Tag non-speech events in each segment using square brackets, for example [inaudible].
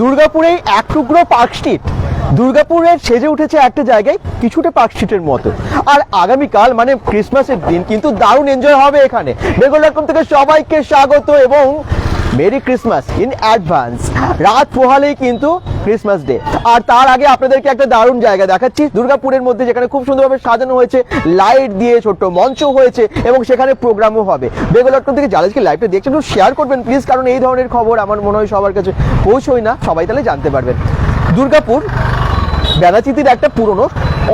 দুর্গাপুরে এক টুকরো পার্ক স্ট্রিট। দুর্গাপুরের সেজে উঠেছে একটা জায়গায় কিছুটা পার্ক স্ট্রিটের মতো। আর আগামীকাল মানে ক্রিসমাসের দিন, কিন্তু দারুণ এনজয় হবে এখানে। বেঙ্গল ডট থেকে সবাইকে স্বাগত এবং মেরি ক্রিসমাস ইন অ্যাডভান্স। রাত পোহালেই কিন্তু ক্রিসমাস ডে। আর তার আগে আপনাদেরকে একটা দারুণ জায়গা দেখাচ্ছি। দুর্গাপুরের মধ্যে যেখানে খুব সুন্দরভাবে সাজানো হয়েছে, লাইট দিয়ে ছোট্ট মঞ্চ হয়েছে এবং সেখানে প্রোগ্রামও হবে। বেঙ্গল ডট কম থেকে যারা আজকে লাইভটা দেখছেন, একটু শেয়ার করবেন প্লিজ কারণ এই ধরনের খবর আমার মনে হয় সবার কাছে পৌঁছই না, সবাই তাহলে জানতে পারবেন। দুর্গাপুর বেনাচিতির একটা পুরনো,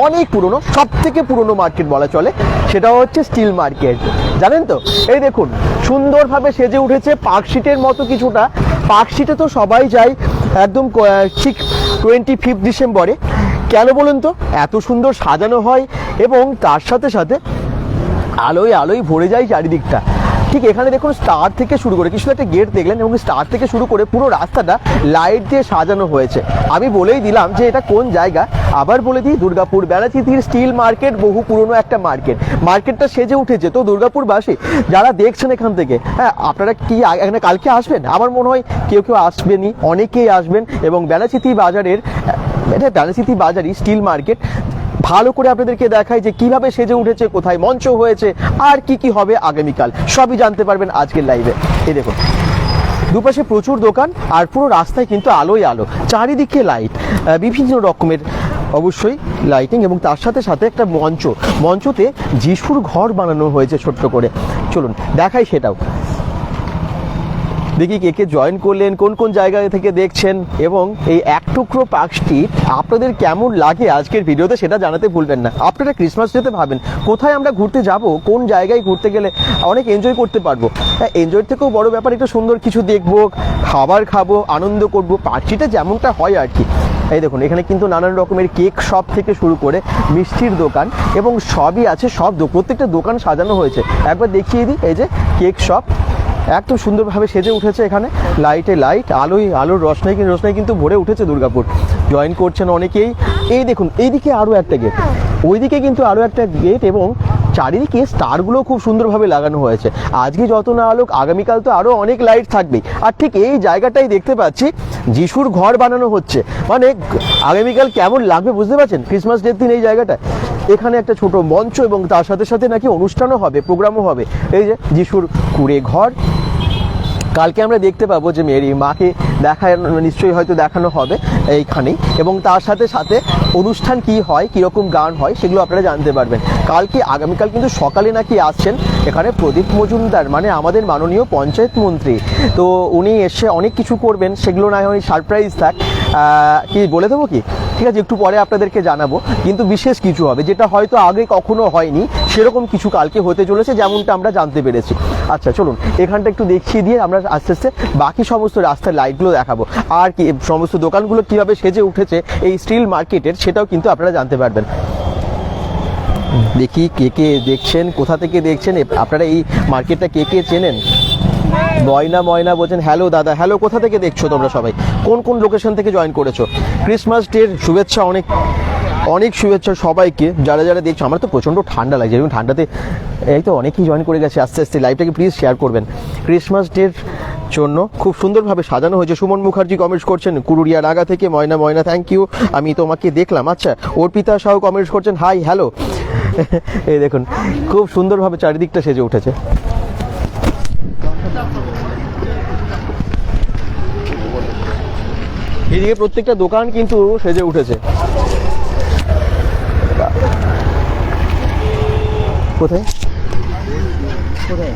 অনেক পুরনো সব থেকে পুরনো মার্কেট বলা চলে সেটা হচ্ছে স্টিল মার্কেট। জানেন তো? এই দেখুন, সুন্দরভাবে সেজে উঠেছে পার্কশিটের মতো কিছুটা। পার্কশিটে তো সবাই যায় একদম ঠিক টোয়েন্টি ফিফথ ডিসেম্বরে। কেন বলুন তো? এত সুন্দর সাজানো হয় এবং তার সাথে সাথে আলোয় আলোয় ভরে যায় চারিদিকটা। ঠিক এখানে দেখুন স্টার থেকে শুরু করে, কিছু একটা গেট দেখলেন এবং স্টার থেকে শুরু করে পুরো রাস্তাটা লাইট দিয়ে সাজানো হয়েছে। আমি বলেই দিলাম যে এটা কোন জায়গা? আবার বলে দিই, দুর্গাপুর বেড়াচিতির স্টিল মার্কেট বহু পুরনো একটা মার্কেট মার্কেটটা সেজে উঠেছে। তো দুর্গাপুরবাসী, যারা দেখছেন এখান থেকে হ্যাঁ আপনারা কি এখানে কালকে আসবেন? আমার মনে হয় কেউ কেউ আসবেনই, অনেকেই আসবেন এবং বেড়াচিতি বাজারের, এটা বেড়াচিতি বাজারই স্টিল মার্কেট ভালো করে আপনাদেরকে দেখায় যে কীভাবে সেজে উঠেছে, কোথায় মঞ্চ হয়েছে, আর কি কি হবে আগামীকাল। সবই জানতে পারবেন আজকের লাইভে এই দেখুন, দুপাশে প্রচুর দোকান আর পুরো রাস্তায় কিন্তু আলোই আলো। চারিদিকে লাইট বিভিন্ন রকমের অবশ্যই লাইটিং এবং তার সাথে সাথে একটা মঞ্চ। মঞ্চতে যিশুর ঘর বানানো হয়েছে ছোট্ট করে। চলুন, দেখাই সেটাও। দেখি কে কে জয়েন করলেন, কোন কোন জায়গা থেকে দেখছেন এবং এই এক টুকরো পার্ক স্ট্রিট আপনাদের কেমন লাগে আজকের ভিডিওতে সেটা জানাতে ভুলবেন না। আপনারা ক্রিসমাস যেতে ভাবেন, কোথায় আমরা ঘুরতে যাব, কোন জায়গায় ঘুরতে গেলে অনেক এনজয় করতে পারব। এনজয় থেকেও বড় ব্যাপার, একটু সুন্দর কিছু দেখব, খাবার খাব, আনন্দ করব, পার্টিটা যেমনটা হয় আর কি। এই দেখুন, এখানে কিন্তু নানান রকমের কেক শপ থেকে শুরু করে মিষ্টির দোকান এবং সবই আছে, সব প্রত্যেকটা দোকান সাজানো হয়েছে। একবার দেখিয়ে দিই, এই যে, কেক শপ একদম সুন্দরভাবে সেজে উঠেছে এখানে। লাইটে লাইট, আলোয় আলোর রসনাই কিন্তু রসনাই কিন্তু ভরে উঠেছে দুর্গাপুর। জয়েন করছেন অনেকেই। এই দেখুন, এইদিকে আরও একটা গেট ওইদিকে কিন্তু আরও একটা গেট এবং চারিদিকে স্টারগুলো খুব সুন্দরভাবে লাগানো হয়েছে। আজকে যত না আলোক, আগামীকাল তো আরও অনেক লাইট থাকবে। আর ঠিক এই জায়গাটাই দেখতে পাচ্ছি, যিশুর ঘর বানানো হচ্ছে। মানে আগামীকাল কেমন লাগবে বুঝতে পারছেন? ক্রিসমাস ডের দিন এই জায়গাটায়। এখানে একটা ছোট মঞ্চ এবং তার সাথে সাথে নাকি অনুষ্ঠানও হবে, প্রোগ্রামও হবে। এই যে যিশুর কুড়ে ঘর, কালকে আমরা দেখতে পাবো যে মেরি মাকে দেখা নিশ্চয়ই হয়তো দেখানো হবে এইখানেই। এবং তার সাথে সাথে অনুষ্ঠান কি হয়, কীরকম গান হয়, সেগুলো আপনারা জানতে পারবেন। কালকে, আগামীকাল কিন্তু সকালে নাকি আসছেন এখানে প্রদীপ মজুমদার মানে আমাদের মাননীয় পঞ্চায়েত মন্ত্রী। তো উনি এসে অনেক কিছু করবেন, সেগুলো না হয় সারপ্রাইজ থাক। কি বলে দেবো কি? ঠিক আছে, একটু পরে আপনাদেরকে জানাব। কিন্তু বিশেষ কিছু হবে, যেটা হয়তো আগে কখনো হয়নি, সেরকম কিছু কালকে হতে চলেছে, যেমনটা আমরা জানতে পেরেছি। আচ্ছা চলুন, এখানটা একটু দেখিয়ে দিয়ে আমরা আস্তে আস্তে বাকি সমস্ত রাস্তার লাইটগুলো দেখাবো। আর কি, সমস্ত দোকানগুলো কীভাবে সেজে উঠেছে এই স্টিল মার্কেটের সেটাও কিন্তু আপনারা জানতে পারবেন। দেখি কে কে দেখছেন, কোথা থেকে দেখছেন আপনারা এই মার্কেটটা কে কে চেনেন? ময়না ময়না বলছেন হ্যালো দাদা হ্যালো কোথা থেকে দেখছ তোমরা সবাই? কোন কোন লোকেশন থেকে জয়েন করেছ? ক্রিসমাস ডের শুভেচ্ছা অনেক অনেক শুভেচ্ছা সবাইকে। যারা যারা দেখছ, আমার তো প্রচণ্ড ঠান্ডা লাগছে। এবং ঠান্ডাতে, এই তো অনেকেই জয়েন করে গেছে। আস্তে আস্তে লাইভটাকে প্লিজ শেয়ার করবেন। ক্রিসমাস ডের জন্য খুব সুন্দরভাবে সাজানো হয়েছে। সুমন মুখার্জি কমেন্টস করছেন, কুরুরিয়া রাগা থেকে, ময়না ময়না থ্যাংক ইউ আমি তোমাকে দেখলাম। আচ্ছা অর্পিতা সাহ কমেন্টস করছেন হাই হ্যালো [laughs] এই দেখুন, খুব সুন্দরভাবে চারিদিকটা সেজে উঠেছে। এদিকে প্রত্যেকটা দোকান কিন্তু সেজে উঠেছে। কোথায়? কোথায়?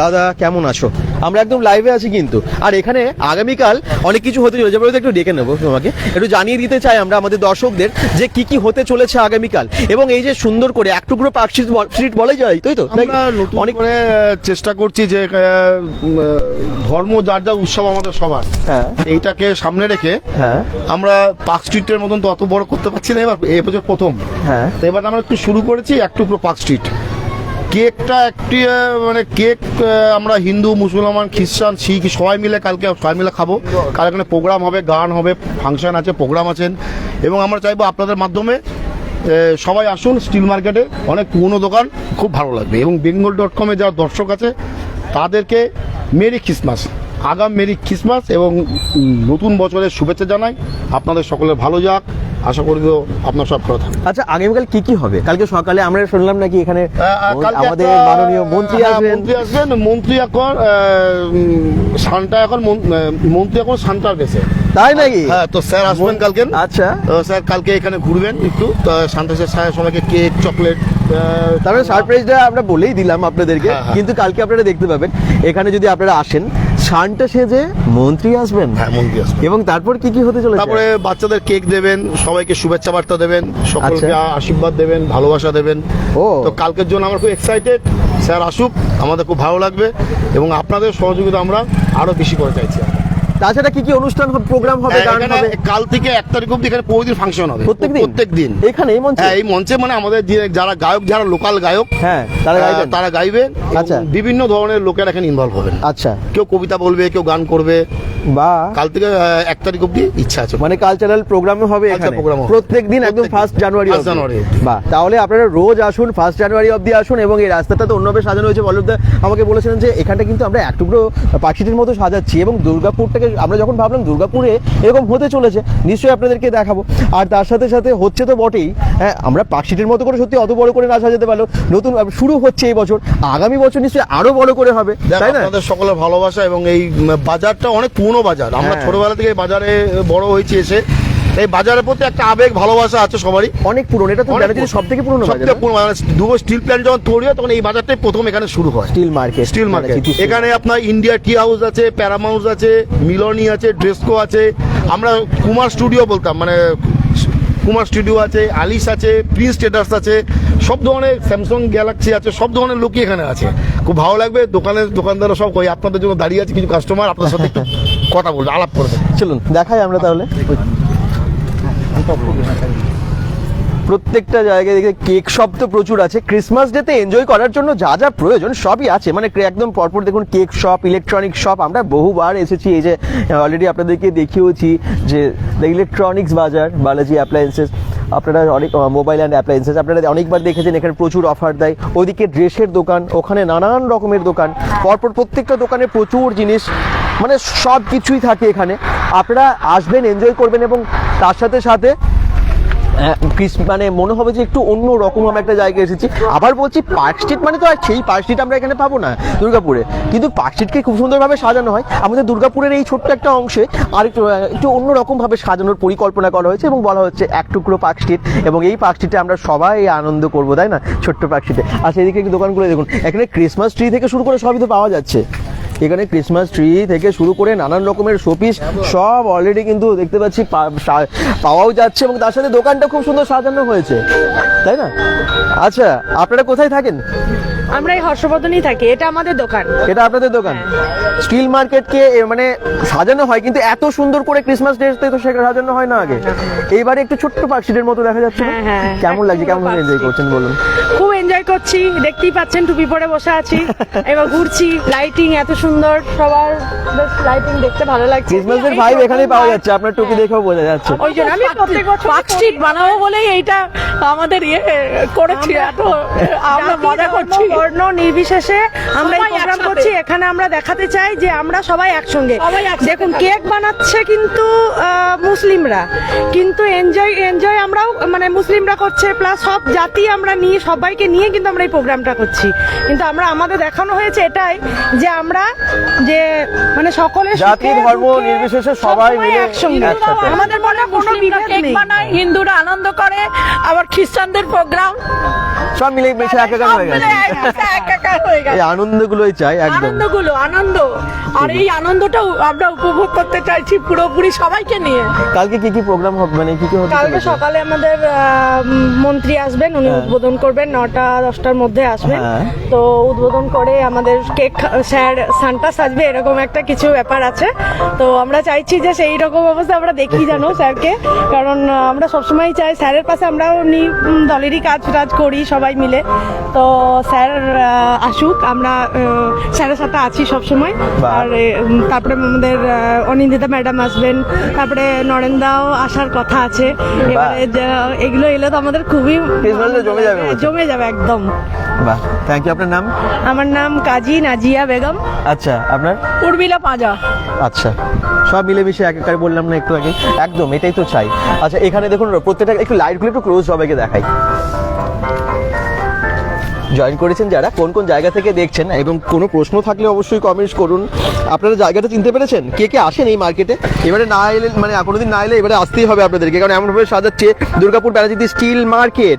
দাদা কেমন আছো? আমরা একদম লাইভে আছি কিন্তু। আর এখানে আগামীকাল অনেক কিছু হতে চলেছে। বলে একটু ডেকে নেব তোমাকে। একটু জানিয়ে দিতে চাই আমরা আমাদের দর্শকদের যে কি কি হতে চলেছে আগামীকাল। এবং এই যে সুন্দর করে এক টুকরো পার্ক স্ট্রিট বলাই যায় তাই তো? অনেক করে চেষ্টা করছি যে ধর্ম যার যা উৎসব আমাদের সবার। হ্যাঁ। এইটাকে সামনে রেখে হ্যাঁ। আমরা পার্ক স্ট্রিটের মতন তো অত বড় করতে পারছি না এবার এই বছর প্রথম। হ্যাঁ। তো এবার আমরা একটু শুরু করেছি এক টুকরো পার্ক স্ট্রিট। কেকটা একটি মানে কেক আমরা হিন্দু, মুসলমান, খ্রিস্টান, শিখ, সবাই মিলে কালকে, সবাই মিলে খাব। কাল এখানে প্রোগ্রাম হবে, গান হবে, ফাংশন আছে, প্রোগ্রাম আছেন এবং আমরা চাইব আপনাদের মাধ্যমে সবাই আসুন স্টিল মার্কেটে, অনেক পুরনো দোকান, খুব ভালো লাগবে। এবং বেঙ্গল ডট কমে যারা দর্শক আছে, তাদেরকে মেরি খ্রিসমাস আগাম মেরি খ্রিসমাস এবং নতুন বছরের শুভেচ্ছা জানাই। আপনাদের সকলের ভালো যাক। আশা করি তো আপনার সব কথা। আচ্ছা আগামীকাল কি কি হবে? কালকে সকালে আমরা শুনলাম নাকি এখানে আমাদের মাননীয় মন্ত্রী হ্যাঁ, আসবেন। মন্ত্রী আসবেন। মন্ত্রী এখন সান্টা এখন মন- মন্ত্রী এখন সান্টার বেছে তাই নাকি? হ্যাঁ তো স্যার আসবেন কালকে। আচ্ছা। তো স্যার কালকে এখানে ঘুরবেন একটু। তো সান্টা স্যার সবাইকে কেক চকলেট তারপরে সারপ্রাইজটা আমরা বলেই দিলাম আপনাদেরকে হ্যাঁ, হ্যাঁ। কিন্তু কালকে আপনারা দেখতে পাবেন। এখানে যদি আপনারা আসেন সানটা সেজে মন্ত্রী আসবেন? হ্যাঁ মন্ত্রী আসবেন। এবং তারপর কি কি হতে চলেছে? তারপরে বাচ্চাদের কেক দেবেন সবাইকে শুভেচ্ছা বার্তা দেবেন সকলকে আচ্ছা। আশীর্বাদ দেবেন ভালোবাসা দেবেন। ও। তো কালকের জন্য আমরা খুব এক্সাইটেড স্যার আসুক আমাদের খুব ভালো লাগবে এবং আপনাদের সহযোগিতা আমরা আরও বেশি করে চাইছি। তাছাড়া কি কি অনুষ্ঠান হবে প্রোগ্রাম হবে গান হবে? কাল থেকে এক তারিখ অবধি এখানে প্রতিদিন ফাংশন হবে। প্রত্যেকদিন? প্রত্যেক দিন? এখানে এই মঞ্চে? হ্যাঁ এই মঞ্চে মানে আমাদের যারা গায়ক যারা লোকাল গায়ক হ্যাঁ তারা গাইবেন? তারা গাইবেন আচ্ছা। বিভিন্ন ধরনের লোকেরা এখানে ইনভলভ হবেন। আচ্ছা। কেউ কবিতা বলবে কেউ গান করবে। বা কাল থেকে এক তারিখ অবধি ইচ্ছা আছে। মানে কালচারাল প্রোগ্রামে হবে এখানে। প্রত্যেক দিন একদম ফার্স্ট জানুয়ারি 1st জানুয়ারি বা তাহলে আপনারা রোজ আসুন ফার্স্ট জানুয়ারি অবধি আসুন এবং এই রাস্তাটা তো অন্যভাবে সাজানো হয়েছে। বল্লভদা আমাকে বলেছিলেন যে এখানটা কিন্তু আমরা এক টুকরো পাখিটির মতো সাজাচ্ছি এবং দুর্গাপুরটাকে আমরা যখন ভাবলাম দুর্গাপুরে এরকম হতে চলেছে নিশ্চয়ই আপনাদেরকে দেখাবো। আর তার সাথে সাথে হচ্ছে তো বটেই হ্যাঁ আমরা পাকশিটের মতো করে সত্যি অত বড় করে না সাজাতে পারল নতুন শুরু হচ্ছে এই বছর। আগামী বছর নিশ্চয়ই আরও বড় করে হবে তাই না? আমাদের সকলের ভালোবাসা এবং এই বাজারটা অনেক পুরনো বাজার। আমরা হ্যাঁ। ছোটবেলা থেকে বাজারে বড় হয়েছি এসে। এই বাজারের প্রতি একটা আবেগ ভালোবাসা আছে সবারই। অনেক পুরনো এটা তো ব্যানার্জির সব থেকে পুরনো। বাজার সবথেকে পুরনো মানে দুটো স্টিল প্ল্যান্ট যখন তৈরি হয় তখন এই বাজারটাই প্রথম এখানে শুরু হয়। স্টিল মার্কেট স্টিল মার্কেট এখানে আপনার ইন্ডিয়া টি হাউস আছে প্যারামাউস আছে মিলনি আছে ড্রেসকো আছে। আমরা কুমার স্টুডিও বলতাম মানে কুমার স্টুডিও আছে আলিস আছে প্রিন্স ট্রেডার্স আছে। সব ধরনের স্যামসাং গ্যালাক্সি আছে সব ধরনের লোকই এখানে আছে। খুব ভালো লাগবে দোকানের দোকানদাররা সব ওই আপনাদের জন্য দাঁড়িয়ে আছে কিছু কাস্টমার আপনার সাথে একটু [laughs] কথা বলবে আলাপ করবে চলুন দেখাই আমরা তাহলে। প্রত্যেকটা জায়গায় দেখে কেক শপ তো প্রচুর আছে। ক্রিসমাস ডেতে এনজয় করার জন্য যা যা প্রয়োজন সবই আছে। মানে একদম পরপর দেখুন কেক শপ ইলেকট্রনিক শপ আমরা বহুবার এসেছি এই যে অলরেডি আপনাদেরকে দেখিয়েছি যে ইলেকট্রনিক্স বাজার বালাজি অ্যাপ্লায়েন্সেস আপনারা অনেক মোবাইল অ্যান্ড অ্যাপ্লায়েন্সেস আপনারা অনেকবার দেখেছেন এখানে প্রচুর অফার দেয়। ওইদিকে ড্রেসের দোকান ওখানে নানান রকমের দোকান। পরপর প্রত্যেকটা দোকানে প্রচুর জিনিস মানে সব কিছুই থাকে এখানে। আপনারা আসবেন এনজয় করবেন এবং তার সাথে সাথে মানে মনে হবে যে একটু অন্য রকম আমি একটা জায়গায় এসেছি। আবার বলছি পার্ক স্ট্রিট মানে তো আর সেই পার্ক স্ট্রিট আমরা এখানে পাবো না দুর্গাপুরে। কিন্তু পার্ক স্ট্রিটকে খুব সুন্দরভাবে সাজানো হয়। আমাদের দুর্গাপুরের এই ছোট্ট একটা অংশে আর একটু একটু অন্য রকম সাজানোর পরিকল্পনা করা হয়েছে এবং বলা হচ্ছে এক টুকরো পার্ক স্ট্রিট এবং এই পার্ক স্ট্রিটে আমরা সবাই আনন্দ করব, তাই না? ছোট্ট পার্ক স্ট্রিটে আর সেদিকে একটু দোকানগুলো দেখুন। এখানে ক্রিসমাস ট্রি থেকে শুরু করে সবই তো পাওয়া যাচ্ছে। এখানে ক্রিসমাস ট্রি থেকে শুরু করে নানান রকমের শোপিস সব অলরেডি কিন্তু দেখতে পাচ্ছি পাওয়াও যাচ্ছে এবং তার সাথে দোকানটা খুব সুন্দর সাজানো হয়েছে। তাই না? আচ্ছা আপনারা কোথায় থাকেন? আমরা এই হর্ষবর্ধনই থাকি এটা আমাদের দোকান। এটা আপনাদের দোকান? স্টিল মার্কেটকে এ, মানে সাজানো হয় কিন্তু এত সুন্দর করে ক্রিসমাস ডেতে তো সেটা সাজানো হয় না আগে। এইবারে একটু ছোট্ট পার্কশিটের মতো দেখা যাচ্ছে? হ্যাঁ, হ্যাঁ, কেমন লাগছে? কেমন এনজয় করছেন বলুন? খুব এনজয় করছি। দেখতেই পাচ্ছেন টুপি পরে বসে আছি। এবার ঘুরছি। লাইটিং এত সুন্দর। সবার বেশ লাইটিং দেখতে ভালো লাগছে। ক্রিসমাস ক্রিসমাসের ভাইব এখানেই পাওয়া যাচ্ছে। আপনার টুপি দেখেও বোঝা যাচ্ছে। ওই জন্য আমি প্রত্যেক বছর পার্ক স্ট্রিট বানাবো বলেই এইটা আমাদের ইয়ে করেছি। এত আমরা মজা করছি। বর্ণ নির্বিশেষে আমরা এই প্রোগ্রাম করছি এখানে আমরা দেখাতে চাই যে আমরা সবাই একসঙ্গে। দেখুন কেক বানাচ্ছে কিন্তু আহ, মুসলিমরা। কিন্তু এনজয় এনজয় আমরাও মানে মুসলিমরা করছে প্লাস সব জাতি আমরা নিয়ে সবাইকে নিয়ে কিন্তু আমরা এই প্রোগ্রামটা করছি। কিন্তু আমরা আমাদের দেখানো হয়েছে এটাই যে আমরা যে মানে সকলের জাতি, ধর্ম নির্বিশেষে সবাই মিলে একসঙ্গে। আমাদের মনে কোনো বিভেদ নেই। হিন্দুরা আনন্দ করে আবার খ্রিস্টানদের প্রোগ্রাম। সব মিলে মিশে একাকার হয়ে গেছে। একাকার হয়ে এই গেছে আনন্দগুলোই চাই একদম। আনন্দগুলো আনন্দ। আর এই আনন্দটাও আমরা উপভোগ করতে চাইছি পুরোপুরি সবাইকে নিয়ে। কালকে কি কি প্রোগ্রাম হবে? মানে কি কি হতে কালকে সকালে আমাদের মন্ত্রী আসবেন উনি হ্যাঁ। উদ্বোধন করবেন নটা দশটার মধ্যে আসবেন। হ্যাঁ। তো উদ্বোধন করে আমাদের কেক স্যার সান্টা সাজবে এরকম একটা কিছু ব্যাপার আছে। তো আমরা চাইছি যে সেই রকম অবস্থা আমরা দেখি জানো স্যারকে। কারণ আমরা সবসময় চাই স্যারের পাশে আমরা নি উম, দলেরই কাজ টাজ করি সবাই মিলে। তো স্যার আসুক আমরা স্যারের সাথে আছি সবসময়। আর তারপরে আমাদের অনিন্দিতা ম্যাডাম আসবেন। তারপরে নরেন্দাও আসার কথা আছে। এবারে এগুলো এলে তো আমাদের খুবই Christmas-এ জমে যাবে জমে যাবে একদম। বাহ। থ্যাংক ইউ আপনার নাম? আমার নাম কাজী নাজিয়া বেগম। আচ্ছা আপনার? উর্মিলা পাঁজা। আচ্ছা। সব মিলেমিশে এক একার বললাম না একটু আগে। একদম এটাই তো চাই। আচ্ছা এখানে দেখুন প্রত্যেকটা একটু লাইটগুলো একটু ক্লোজ সবাইকে দেখাই। জয়েন করেছেন যারা, কোন কোন জায়গা থেকে দেখছেন, এবং কোনো প্রশ্ন থাকলে অবশ্যই কমেন্টস করুন। আপনারা জায়গাটা চিনতে পেরেছেন? কে কে আসেন এই মার্কেটে এবারে না এলে মানে কোনোদিন না এলে এবারে আসতেই হবে আপনাদেরকে, কারণ এমনভাবে সাজাচ্ছে দুর্গাপুর ব্যানার্জিতি স্টিল মার্কেট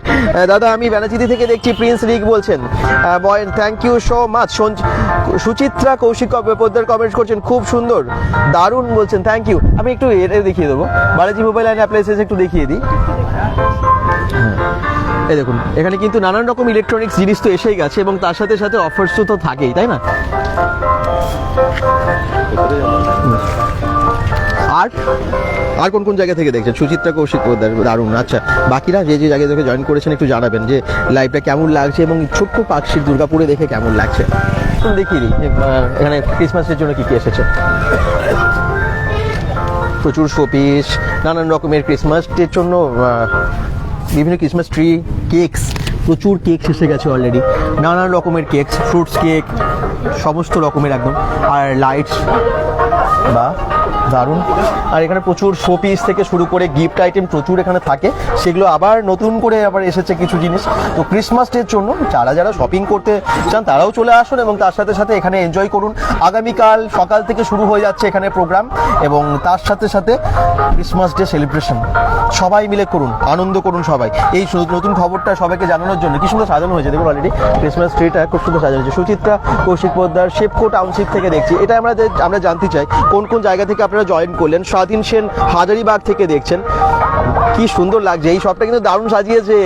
দাদা, আমি ব্যানার্জিতি থেকে দেখছি প্রিন্স রিক বলছেন। বয়েন thank you so much Suchitra Koushik Poddar comments করছেন, খুব সুন্দর। দারুণ বলছেন থ্যাংক ইউ আমি একটু এটা দেখিয়ে দেবো। বালাজি মোবাইল অ্যান্ড অ্যাপ্লায়েন্সেস একটু দেখিয়ে দিই। এই দেখুন, এখানে কিন্তু নানান রকম ইলেকট্রনিক্স জিনিস তো এসেই গেছে এবং তার সাথে সাথে অফার্স তো থাকেই, তাই না? আর আর কোন কোন জায়গা থেকে দেখছেন? সুচিত্রা কৌশিক দারুণ আচ্ছা বাকিরা যে যে জায়গা থেকে জয়েন করেছেন একটু জানাবেন যে লাইভটা কেমন লাগছে এবং ছোট্ট পাকশির দুর্গাপুরে দেখে কেমন লাগছে? দিই এখানে ক্রিসমাসের জন্য কি কি এসেছে? প্রচুর শোপিস নানান রকমের ক্রিসমাসের জন্য বিভিন্ন ক্রিসমাস ট্রি কেকস প্রচুর কেকস এসে গেছে অলরেডি নানান রকমের কেকস ফ্রুটস কেক সমস্ত রকমের একদম। আর লাইটস বা দারুণ। আর এখানে প্রচুর শো পিস থেকে শুরু করে গিফট আইটেম প্রচুর এখানে থাকে। সেগুলো আবার নতুন করে আবার এসেছে কিছু জিনিস। তো ক্রিসমাস ডের জন্য যারা যারা শপিং করতে চান, তারাও চলে আসুন এবং তার সাথে সাথে এখানে এনজয় করুন। আগামীকাল সকাল থেকে শুরু হয়ে যাচ্ছে এখানে প্রোগ্রাম এবং তার সাথে সাথে ক্রিসমাস ডে সেলিব্রেশন সবাই মিলে করুন, আনন্দ করুন সবাই। এই নতুন খবরটা সবাইকে জানানোর জন্য। কি সুন্দর সাজানো হয়েছে দেখুন অলরেডি ক্রিসমাস ট্রিটা খুব সুন্দর সাজানো হয়েছে। সুচিত্রা, কৌশিক পোদ্দার শেপকো টাউনশিপ থেকে দেখছি। এটা আমরা আমরা জানতে চাই, কোন কোন জায়গা থেকে আপনারা জয়েন করলেন। স্বাধীন সেন হাজারিবাগ থেকে দেখছেন। কি সুন্দর লাগছে। এই শপটা কিন্তু দারুণ সাজিয়েছে।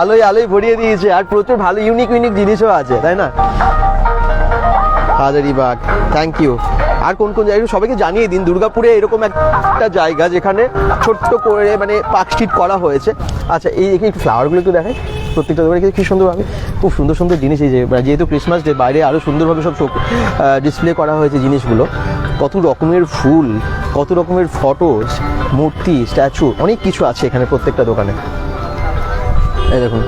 আলোয় আলোয় ভরিয়ে দিয়েছে। আর প্রচুর ভালো ইউনিক ইউনিক জিনিসও আছে, তাই না? হাজারিবাগ থ্যাংক ইউ আর কোন কোন জায়গায় সবাইকে জানিয়ে দিন। দুর্গাপুরে এরকম একটা জায়গা যেখানে ছোট্ট করে মানে পার্ক স্ট্রিট করা হয়েছে। আচ্ছা এই একটু ফ্লাওয়ারগুলো একটু দেখাই। প্রত্যেকটা দোকানে কি সুন্দরভাবে খুব সুন্দর সুন্দর জিনিস এই যে, যেহেতু ক্রিসমাস ডে বাইরে আরও সুন্দরভাবে সব ডিসপ্লে করা হয়েছে জিনিসগুলো। কত রকমের ফুল, কত রকমের ফটোস মূর্তি স্ট্যাচু অনেক কিছু আছে এখানে প্রত্যেকটা দোকানে। এই দেখুন।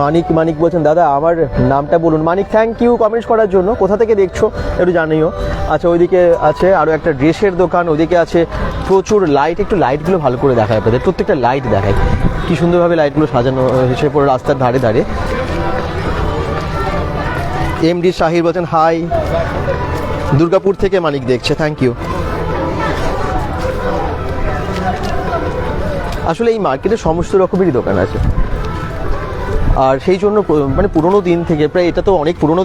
মানিক মানিক বলছেন, দাদা, আমার নামটা বলুন। মানিক থ্যাংক ইউ কমেন্টস করার জন্য। কোথা থেকে দেখছ? একটু জানিও। আচ্ছা ওইদিকে আছে আরও একটা ড্রেসের দোকান। ওইদিকে আছে প্রচুর লাইট একটু লাইটগুলো ভালো করে দেখায় আপনাদের। প্রত্যেকটা লাইট দেখায়। কি সুন্দরভাবে লাইটগুলো সাজানো হয়েছে পুরো রাস্তার ধারে ধারে। এম ডি শাহির বলছেন হাই দুর্গাপুর থেকে মানিক দেখছে থ্যাংক ইউ আসলে এই মার্কেটে সমস্ত রকমেরই দোকান আছে। আর সেই জন্য মানে পুরোনো দিন থেকে প্রায় এটা তো অনেক পুরোনো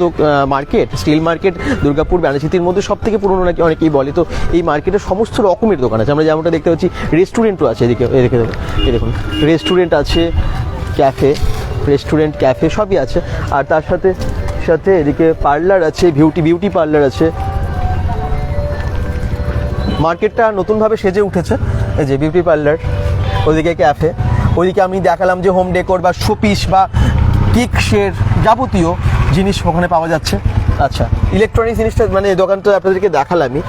মার্কেট, স্টিল মার্কেট, দুর্গাপুর ব্যানাচিতির মধ্যে সব থেকে পুরোনো নাকি অনেকেই বলে। তো এই মার্কেটে সমস্ত রকমের দোকান আছে। আমরা যেমনটা দেখতে পাচ্ছি, রেস্টুরেন্টও আছে এদিকে এদিকে দেখুন। রেস্টুরেন্ট আছে, ক্যাফে, রেস্টুরেন্ট, ক্যাফে সবই আছে। আর তার সাথে সাথে, এদিকে পার্লার আছে বিউটি বিউটি পার্লার আছে। মার্কেটটা নতুনভাবে সেজে উঠেছে, এই যে বিউটি পার্লার ওদিকে ক্যাফে ওইদিকে আমি দেখালাম যে হোম ডেকোর বা শোপিস বা কেকসের যাবতীয় জিনিস ওখানে পাওয়া যাচ্ছে। আচ্ছা ইলেকট্রনিক জিনিসটা মানে দোকান তো আপনাদেরকে দেখালামই।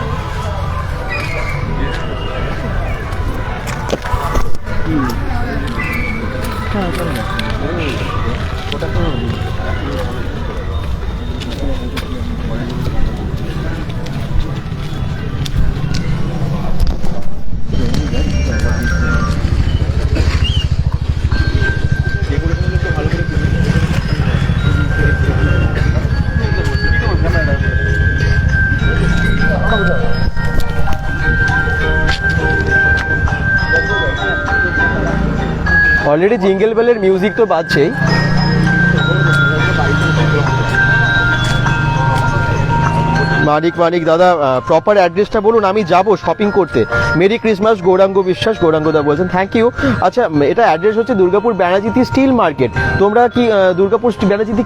অলরেডি জিঙ্গেল বেলের মিউজিক তো বাজছেই। মানিক মানিক, দাদা প্রপার অ্যাড্রেসটা বলুন, আমি যাব শপিং করতে। মেরি ক্রিসমাস, গৌরাঙ্গ বিশ্বাস, গৌরাঙ্গ দা বলছেন থ্যাংক ইউ আচ্ছা এটা অ্যাড্রেস হচ্ছে দুর্গাপুর ব্যানার্জিতি স্টিল মার্কেট তোমরা কি দুর্গাপুর ব্যানার্জিতি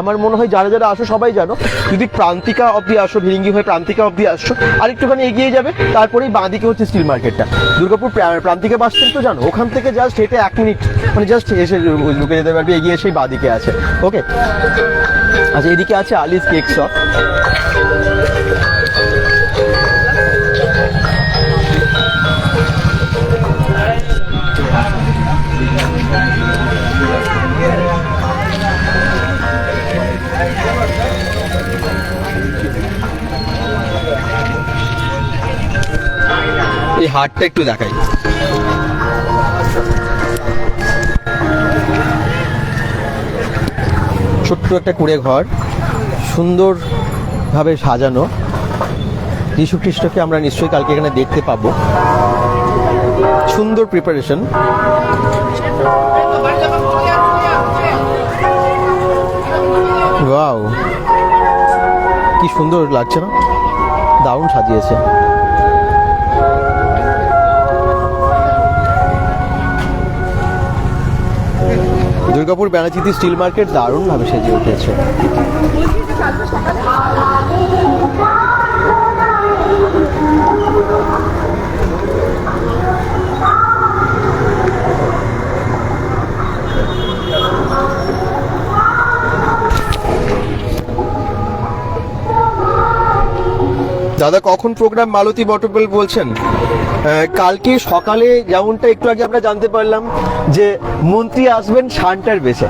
আমার মনে হয় যারা যারা আসো সবাই জানো, যদি প্রান্তিকা অবধি আসো, ভিরিঙ্গি হয়ে প্রান্তিকা অবধি আসছো আর একটুখানি এগিয়ে যাবে, তারপরেই বাঁদিকে হচ্ছে স্টিল মার্কেটটা দুর্গাপুর প্রান্তিকা বাস স্ট্যান্ড তো জানো, ওখান থেকে জাস্ট হেঁটে এক মিনিট মানে জাস্ট এসে ঢুকে যেতে পারবে, এগিয়ে এসেই বাঁদিকে আছে। ওকে আচ্ছা এদিকে আছে আলিস কেক শপ। এই হাটটা একটু দেখাই। ছোট্ট একটা কুড়ে ঘর, সুন্দরভাবে সাজানো। যীশু খ্রিস্টকে আমরা নিশ্চয়ই কালকে এখানে দেখতে পাবো। সুন্দর প্রিপারেশন ওয়াও কি সুন্দর লাগছে না? দারুণ সাজিয়েছে। দুর্গাপুর ব্যানার্জিতে স্টিল মার্কেট দারুণভাবে সেজে উঠেছে। দাদা, কখন প্রোগ্রাম মালতী বটপল বলছেন? কালকে সকালে যেমনটা একটু আগে আমরা জানতে পারলাম যে মন্ত্রী আসবেন শানটার বেশে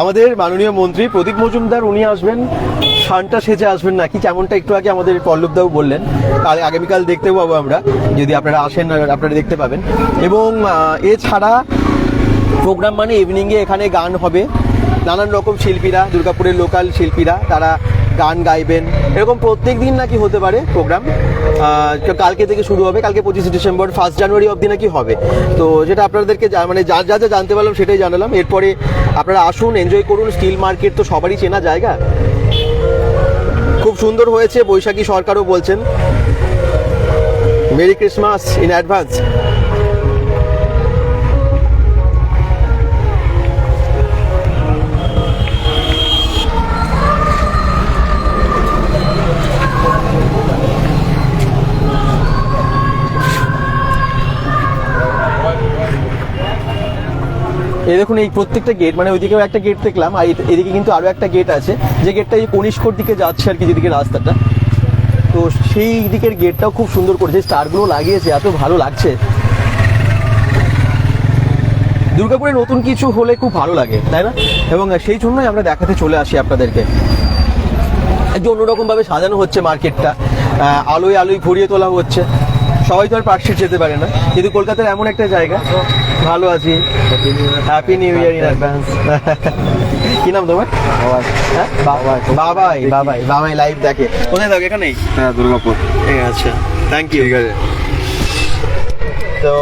আমাদের মাননীয় মন্ত্রী প্রদীপ মজুমদার, উনি আসবেন, শানটা সেজে আসবেন নাকি? যেমনটা একটু আগে আমাদের পল্লবদাও বললেন। কাল আগামীকাল দেখতে পাবো আমরা, যদি আপনারা আসেন আপনারা দেখতে পাবেন। এবং এছাড়া প্রোগ্রাম মানে ইভিনিংয়ে এখানে গান হবে। নানান রকম শিল্পীরা, দুর্গাপুরের লোকাল শিল্পীরা, তারা গান গাইবেন। এরকম প্রত্যেক দিন নাকি হতে পারে প্রোগ্রাম কালকে থেকে শুরু হবে, কালকে পঁচিশে ডিসেম্বর ফার্স্ট জানুয়ারি অবধি নাকি হবে। তো যেটা আপনাদেরকে মানে যা যা যা জানতে পারলাম সেটাই জানালাম। এরপরে আপনারা আসুন এনজয় করুন স্টিল মার্কেট তো সবারই চেনা জায়গা। খুব সুন্দর হয়েছে, বৈশাখী সরকারও বলছেন। মেরি ক্রিসমাস ইন অ্যাডভান্স এই দেখুন, এই প্রত্যেকটা গেট মানে ওইদিকেও একটা গেট দেখলাম, আর এদিকে কিন্তু আরও একটা গেট আছে। যে গেটটা এই কনিষ্কর দিকে যাচ্ছে আর কি, যেদিকে রাস্তাটা। তো সেই দিকের গেটটাও খুব সুন্দর করেছে, স্টারগুলো লাগিয়েছে, এত ভালো লাগছে। দুর্গাপুরে নতুন কিছু হলে খুব ভালো লাগে, তাই না? এবং সেই জন্যই আমরা দেখাতে চলে আসি আপনাদেরকে। একটু অন্যরকম ভাবে সাজানো হচ্ছে মার্কেটটা। আলোয় আলোয় ভরিয়ে তোলা হচ্ছে। সবাই তো আর পার্কশিট যেতে পারে না। কিন্তু কলকাতার এমন একটা জায়গা ভালো আছি। Happy new year in advance কি নাম তোমার? হ্যাঁ? বাবাই। বাবাই বাবাই। বাবাই লাইভ দেখে। কোথায় থাকো? এখানেই? হ্যাঁ দুর্গাপুর। আছে থ্যাংক ইউ ঠিক আছে। তো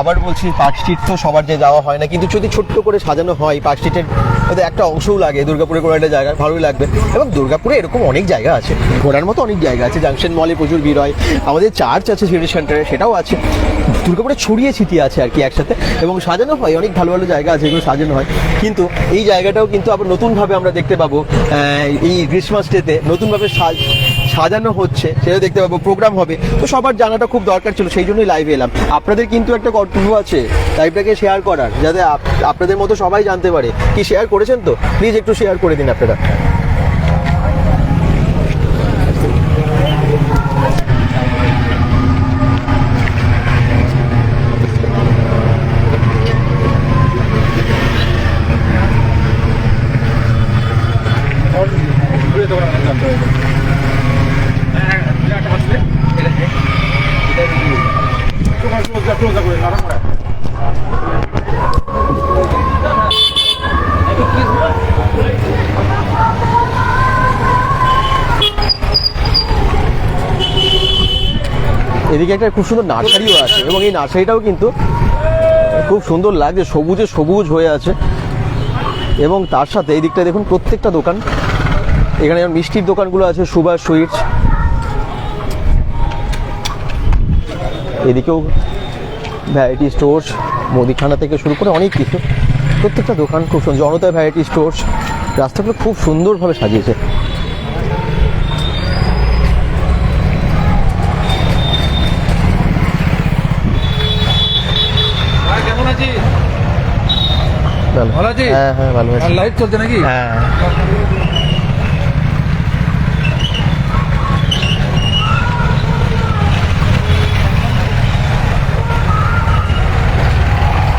আবার বলছি পার্ক স্ট্রিট তো সবার যে যাওয়া হয় না কিন্তু যদি ছোট্ট করে সাজানো হয় পার্ক স্ট্রিটের মধ্যে একটা অংশও লাগে, দুর্গাপুরে কোনো একটা জায়গা ভালোই লাগবে। এবং দুর্গাপুরে এরকম অনেক জায়গা আছে, ঘোরার মতো অনেক জায়গা আছে, জাংশন মলে প্রচুর ভিড় হয়, আমাদের চার্চ আছে সিটি সেন্টারে, সেটাও আছে। দুর্গাপুরে ছড়িয়ে ছিটিয়ে আছে আর কি একসাথে, এবং সাজানো হয়, অনেক ভালো ভালো জায়গা আছে এগুলো সাজানো হয়। কিন্তু এই জায়গাটাও কিন্তু আবার নতুনভাবে আমরা দেখতে পাবো এই গ্রীষ্মাস ডেতে নতুনভাবে সাজ সাজানো হচ্ছে সেটা দেখতে পাবো প্রোগ্রাম হবে। তো সবার জানাটা খুব দরকার ছিল, সেই জন্যই লাইভে এলাম। আপনাদের কিন্তু একটা কর্তব্য আছে লাইভটাকে শেয়ার করার, যাতে আপনাদের মতো সবাই জানতে পারে। কি শেয়ার করেছেন তো? প্লিজ একটু শেয়ার করে দিন আপনারা। এদিকে একটা খুব সুন্দর নার্সারিও আছে এবং এই নার্সারিটাও কিন্তু খুব সুন্দর লাগছে, সবুজে সবুজ হয়ে আছে। এবং তার সাথে এই দিকটা দেখুন প্রত্যেকটা দোকান। এখানে যেমন মিষ্টির দোকানগুলো আছে, সুভাষ সুইটস। এদিকেও ভ্যারাইটি স্টোর্স মুদিখানা থেকে শুরু করে অনেক কিছু। প্রত্যেকটা দোকান খুব সুন্দর জনতা ভ্যারাইটি স্টোর্স রাস্তাগুলো খুব সুন্দরভাবে সাজিয়েছে ভাই কেমন আছিস ভালো। ভালো আছিস? হ্যাঁ হ্যাঁ ভালো আছি। আর চলছে নাকি? হ্যাঁ।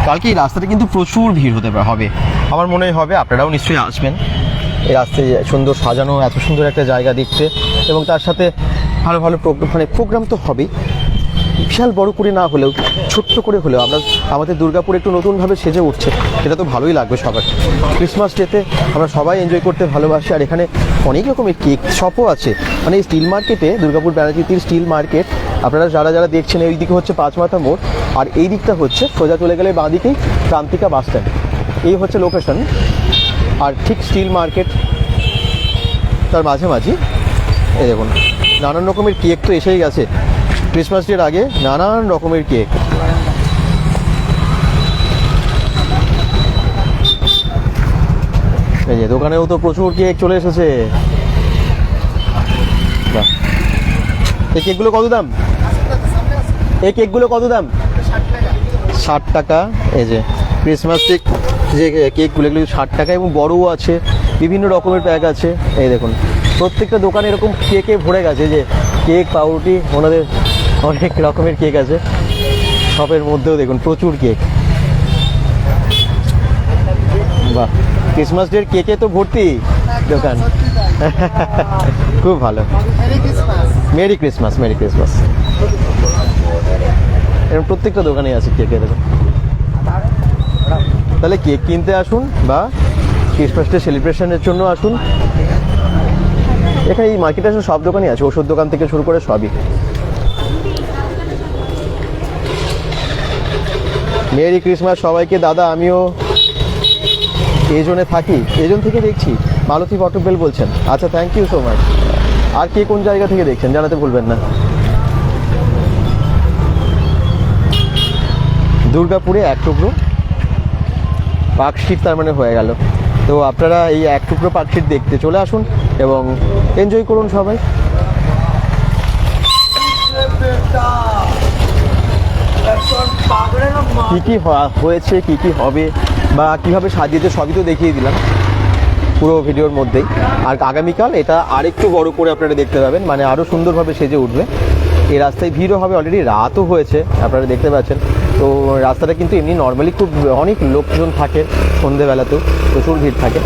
কালকে এই রাস্তাটা কিন্তু প্রচুর ভিড় হতে হবে। আমার মনে হবে আপনারাও নিশ্চয়ই আসবেন। এই রাস্তায় সুন্দর সাজানো এত সুন্দর একটা জায়গা দেখতে। এবং তার সাথে ভালো ভালো প্রোগ্রাম মানে প্রোগ্রাম তো হবেই। বিশাল বড় করে না হলেও, ছোট্ট করে হলেও আমরা আমাদের দুর্গাপুর একটু নতুনভাবে সেজে উঠছে। সেটা তো ভালোই লাগবে সবার। ক্রিসমাস ডেতে আমরা সবাই এনজয় করতে ভালোবাসি, আর এখানে অনেক রকমের কেক শপও আছে। মানে স্টিল মার্কেটে দুর্গাপুর ব্যানার্জিতির স্টিল মার্কেট আপনারা যারা যারা দেখছেন, এই দিকে হচ্ছে পাঁচমাথা মোড়, আর এই দিকটা হচ্ছে সোজা চলে গেলে বাঁ দিকেই ক্রান্তিকা বাস স্ট্যান্ড এই হচ্ছে লোকেশন আর ঠিক স্টিল মার্কেট তার মাঝামাঝি, এই দেখুন, নানান রকমের কেক তো এসেই গেছে। ক্রিসমাস ডের আগে নানান রকমের কেক এই যে দোকানেও তো প্রচুর কেক চলে এসেছে। এই কেকগুলো কত দাম? এই কেকগুলো কত দাম? ষাট টাকা। এই যে ক্রিসমাস কেক যে কেকগুলো এগুলো ষাট টাকা এবং বড়ও আছে। বিভিন্ন রকমের প্যাক আছে। এই দেখুন, প্রত্যেকটা দোকানে এরকম কেকে ভরে গেছে। যে কেক পাউরুটি, ওনাদের অনেক রকমের কেক আছে। শপের মধ্যেও দেখুন, প্রচুর কেক। বাহ ক্রিসমাস ডের কেকে তো ভর্তি দোকান। [laughs] খুব ভালো। মেরি ক্রিসমাস মেরি ক্রিসমাস এরকম প্রত্যেকটা দোকানে আছে কেকের দেখুন। তাহলে কেক কিনতে আসুন বা ক্রিসমাস ডে সেলিব্রেশনের জন্য আসুন। এখানে এই মার্কেটে আসলে সব দোকানই আছে, ওষুধ দোকান থেকে শুরু করে সবই। মেরি ক্রিসমাস সবাইকে, দাদা, আমিও এই জোনে থাকি। এই জন থেকে দেখছি, মালতী পটবেল বলছেন। আচ্ছা থ্যাংক ইউ সো মাচ আর কে কোন জায়গা থেকে দেখছেন, জানাতে ভুলবেন না। দুর্গাপুরে এক টুকরো পার্কশিট তার মানে হয়ে গেল। তো আপনারা এই এক টুকরো পার্কশিট দেখতে চলে আসুন এবং এনজয় করুন সবাই। কি কি হয়েছে, কি কি হবে, বা কীভাবে সাজিয়েছে, সবই তো দেখিয়ে দিলাম। পুরো ভিডিওর মধ্যেই। আর আগামীকাল এটা আরেকটু বড় করে আপনারা দেখতে পাবেন মানে আরও সুন্দরভাবে সেজে উঠবে। এই রাস্তায় ভিড়ও হবে অলরেডি রাতও হয়েছে, আপনারা দেখতে পাচ্ছেন। তো রাস্তাটা কিন্তু এমনি নর্মালি খুব, অনেক লোকজন থাকে সন্ধেবেলাতেও, প্রচুর ভিড় থাকে।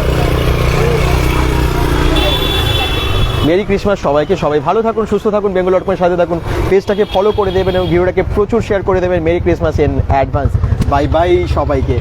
মেরি ক্রিসমাস, সবাইকে সবাই ভালো থাকুন, সুস্থ থাকুন, বেঙ্গল ডট সাথে থাকুন, পেজটাকে ফলো করে দেবেন এবং ভিডিওটাকে প্রচুর শেয়ার করে দেবেন। Merry Christmas in advance bye bye সবাইকে।